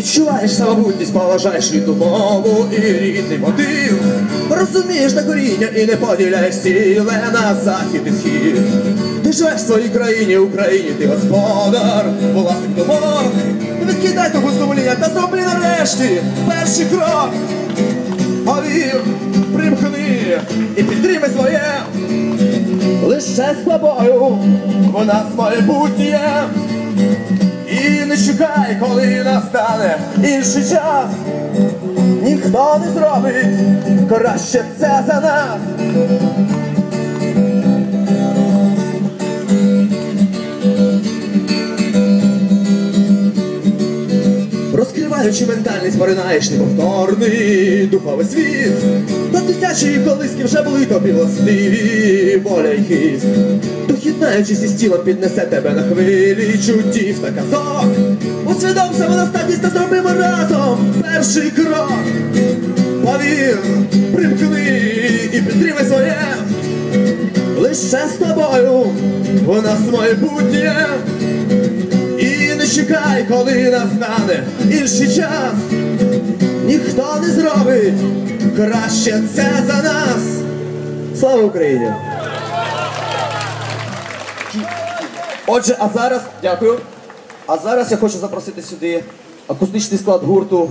Відчуваєш самобутність, поважаєш рідну мову і рідний мотив. Розумієш на коріння і не поділяєш ціле на захід і схід. Ти живеш в своїй країні, Україні, ти господар, власник домов. Відкидай того сумління та зроби нарешті перший крок. Повір, примкни і підтримай своє. Лише з тобою в нас майбутнє. Чекай, коли настане інший час. Ніхто не зробить краще це за нас. Розкриваючи ментальність, поринаєш неповторний духовий світ. До дитячої колиски вже були тобі властиві воля й хист. Дохіднаючись із тілом піднесе тебе на хвилі чуттів та казок. Усвідом самодостатність та зробимо разом перший крок. Повір, примкни і підтримай своє. Лише з тобою у нас майбутнє. Чекай, коли настане інший час. Ніхто не зробить краще це за нас. Слава Україні! Отже, а зараз дякую. А зараз я хочу запросити сюди акустичний склад гурту